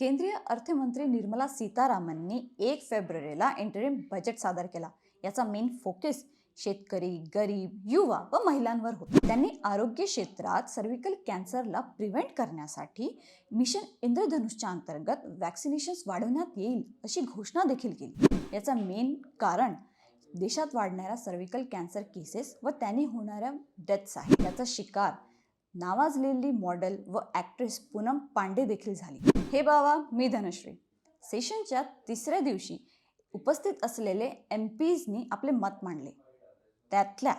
केंद्रीय अर्थमंत्री निर्मला सीतारामननी एक फेब्रुवारीला इंटरिम बजेट सादर केला. याचा मेन फोकस शेतकरी गरीब युवा व महिलांवर होता. त्यांनी आरोग्य क्षेत्रात सर्व्हिकल कॅन्सरला प्रिव्हेंट करण्यासाठी मिशन इंद्रधनुषच्या अंतर्गत वॅक्सिनेशन्स वाढवण्यात येईल अशी घोषणा देखील केली. याचा मेन कारण देशात वाढणाऱ्या सर्व्हिकल कॅन्सर केसेस व त्याने होणाऱ्या डेथ्स आहे याचा शिकार नावाजलेली मॉडेल व ॲक्ट्रेस पूनम पांडे देखील झाली. हे बाबा मी धनश्री. सेशनच्या तिसऱ्या दिवशी उपस्थित असलेले एम पीजनी आपले मत मांडले. त्यातल्या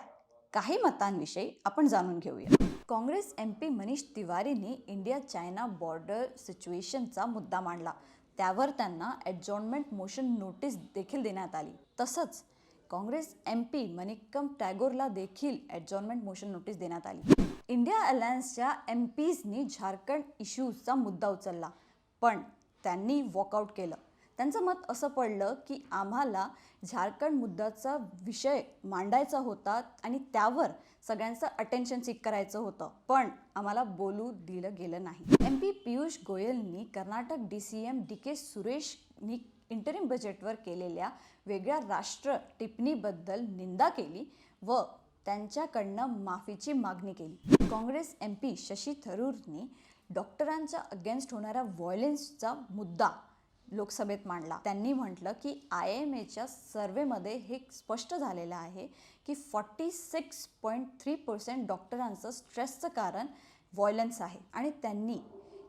काही मतांविषयी आपण जाणून घेऊया. काँग्रेस एम पी मनीष तिवारींनी इंडिया चायना बॉर्डर सिच्युएशनचा मुद्दा मांडला. त्यावर त्यांना ॲडजॉर्नमेंट मोशन नोटीस देखील देण्यात आली. तसंच काँग्रेस एम पी मनिक्कम टॅगोरला देखील ॲडजॉर्नमेंट मोशन नोटीस देण्यात आली. इंडिया अलायन्सच्या एम पीजनी झारखंड इश्यूजचा मुद्दा उचलला. पण त्यांनी वॉकआउट केलं. त्यांचं मत असं पडलं की आम्हाला झारखंड मुद्द्याचा विषय मांडायचा होता आणि त्यावर सगळ्यांचं अटेन्शन सीक करायचं होतं. पण आम्हाला बोलू दिलं गेलं नाही. M P Piyush गोयलनी Karnataka D C M D K सुरेशनी इंटरिम बजेटवर केलेल्या वेगळ्या राष्ट्र टिप्पणीबद्दल निंदा केली व त्यांच्याकडनं माफीची मागणी केली. काँग्रेस एम पी शशी थरूरने डॉक्टरांच्या अगेन्स्ट होणाऱ्या व्हायलन्सचा मुद्दा लोकसभेत मांडला. त्यांनी म्हटलं की आय एम एच्या सर्वेमध्ये हे स्पष्ट झालेलं आहे की forty six point three percent डॉक्टरांचं स्ट्रेसचं कारण व्हायलन्स आहे आणि त्यांनी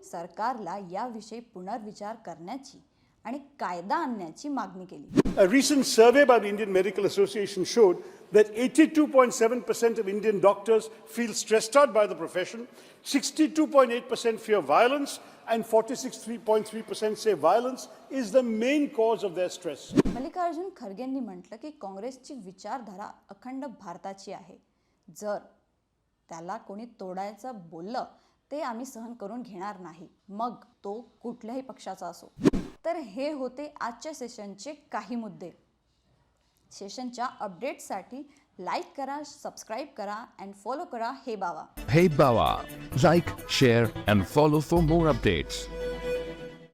सरकारला याविषयी पुनर्विचार करण्याची आणि कायदा आणण्याची मागणी केली A recent survey by the Indian Medical Association showed that 82.7% of Indian doctors feel stressed out by the profession, 62.8% fear violence, and 46.3% say violence is the main cause of their stress. Mallikarjun खरगेंनी म्हटलं की काँग्रेसची विचारधारा अखंड भारताची आहे जर त्याला कोणी तोडायचं बोललं ते आम्ही सहन करून घेणार नाही मग तो कुठल्याही पक्षाचा असो तर हे होते आजच्या सेशनचे काही मुद्दे. सेशनच्या अपडेटसाठी लाईक करा सबस्क्राईब करा अँड फॉलो करा हे बावा हे बावा like share and follow for more updates